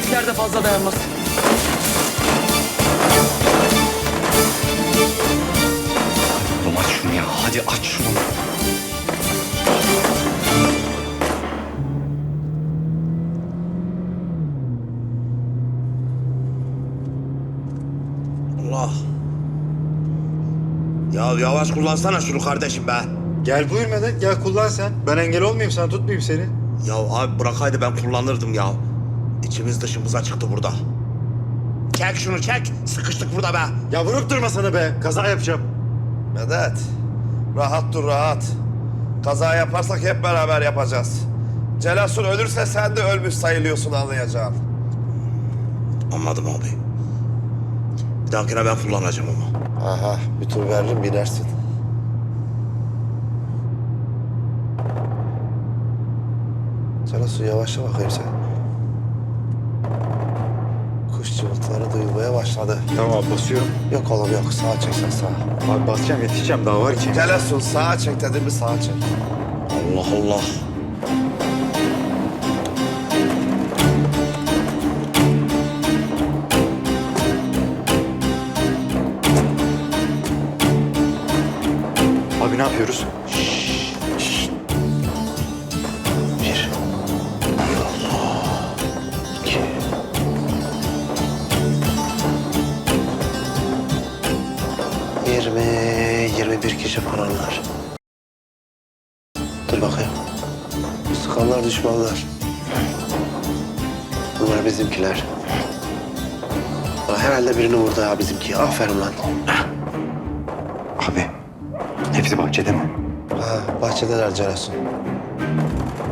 Yukarıdakiler de fazla dayanmaz. Oğlum aç şunu ya. Hadi aç şunu. Allah. Ya yavaş kullansana şunu kardeşim be. Gel buyur Medet gel kullan sen. Ben engel olmayayım sana tutmayayım seni. Ya abi bırakaydı ben kullanırdım ya. İçimiz dışımıza çıktı burada. Çek şunu çek. Sıkıştık burada be. Ya vurup durma sana be. Kaza yapacağım. Medet, rahat dur rahat. Kaza yaparsak hep beraber yapacağız. Celasun ölürse sen de ölmüş sayılıyorsun anlayacağın. Anladım abi. Bir dahakine ben kullanacağım ama. Aha, bir tur veririm binersin. Celasun yavaşla bakayım sen. Kuş cıvıltıları duyulmaya başladı. Tamam abi basıyorum. Yok oğlum yok, sağa çek sen sağa. Abi basacağım yetişeceğim daha var ki. Celasun sağa çek dedim mi sağa çek. Allah Allah. Abi ne yapıyoruz? Yirmi, yirmi bir kişi falanlar. Dur bakayım. Sıkanlar düşmanlar. Bunlar bizimkiler. Aa, herhalde birini vurdu ya bizimki. Aferin lan. Abi hepsi bahçede mi? Ha, bahçedeler Cerasun.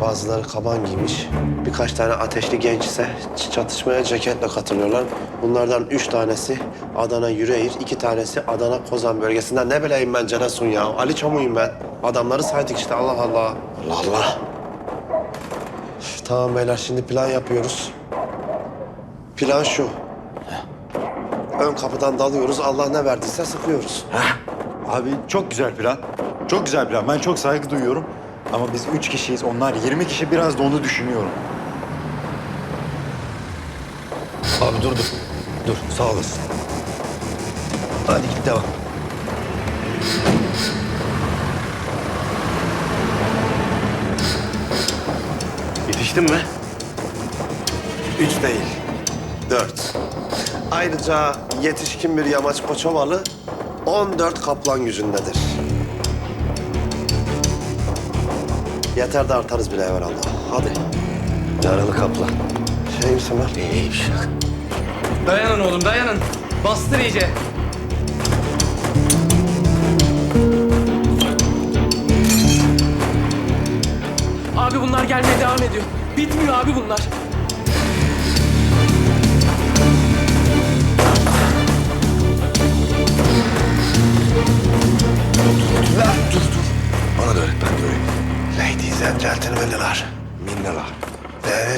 Bazıları kaban giymiş. Birkaç tane ateşli genç ise çatışmaya ceketle katılıyorlar. Bunlardan üç tanesi Adana Yüreğir, iki tanesi Adana Kozan bölgesinden. Ne bileyim ben Cerasun ya. Ali Çamuyum ben. Adamları saydık işte Allah Allah. Allah Allah. Üf, Tamam beyler şimdi plan yapıyoruz. Plan şu. Ön kapıdan dalıyoruz. Allah ne verdiyse sıkıyoruz. Abi çok güzel plan. Çok güzel plan. Ben çok saygı duyuyorum. Ama biz üç kişiyiz. Onlar 20 kişi biraz da onu düşünüyorum. Abi dur dur. Dur sağ olasın. Hadi git devam. Yetiştin mi? Üç değil. Dört. Ayrıca yetişkin bir yamaç koçovalı 14 kaplan gücündedir. Yeter de artarız bile evvelallah. Hadi. Yaralı kaplan. Şey misin lan? İyiymiş. Dayanın oğlum dayanın. Bastır iyice. Abi bunlar gelmeye devam ediyor. Bitmiyor abi bunlar.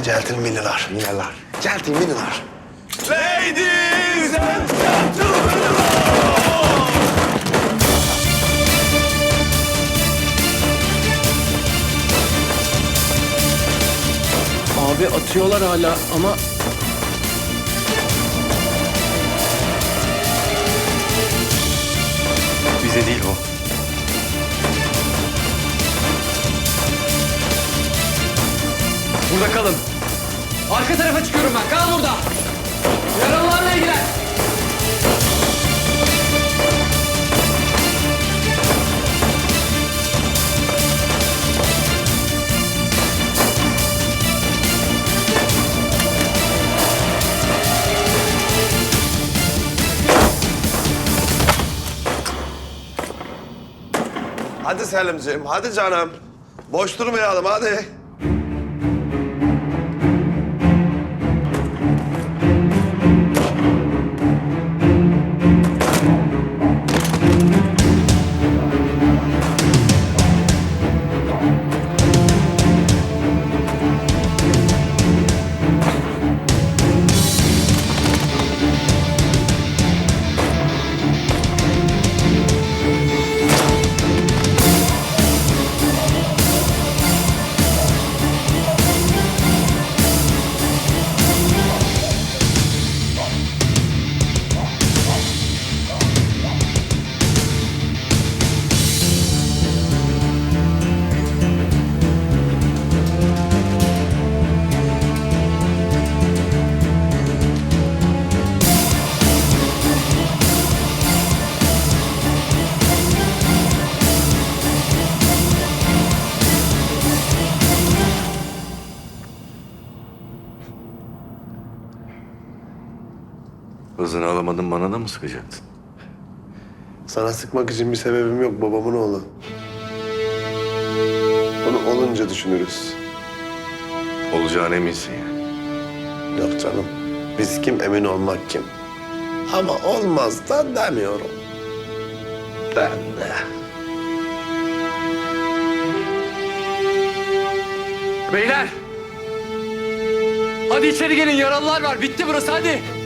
Gentlemen'lar. Minnalar. Gentlemen'lar. Ladies and Abi atıyorlar hala ama Bize değil bu. Burada kalın. Arka tarafa çıkıyorum ben. Kal burada. Yaralılarla ilgilen. Hadi Selimciğim, hadi canım. Boş durmayalım, hadi. Gazını alamadın bana da mı sıkacaktın? Sana sıkmak için bir sebebim yok babamın oğlu. Onu olunca düşünürüz. Olacağına eminsin yani. Yok canım. Biz kim emin olmak kim? Ama olmaz da demiyorum. Ben de. Beyler! Hadi içeri gelin yaralılar var. Bitti burası hadi.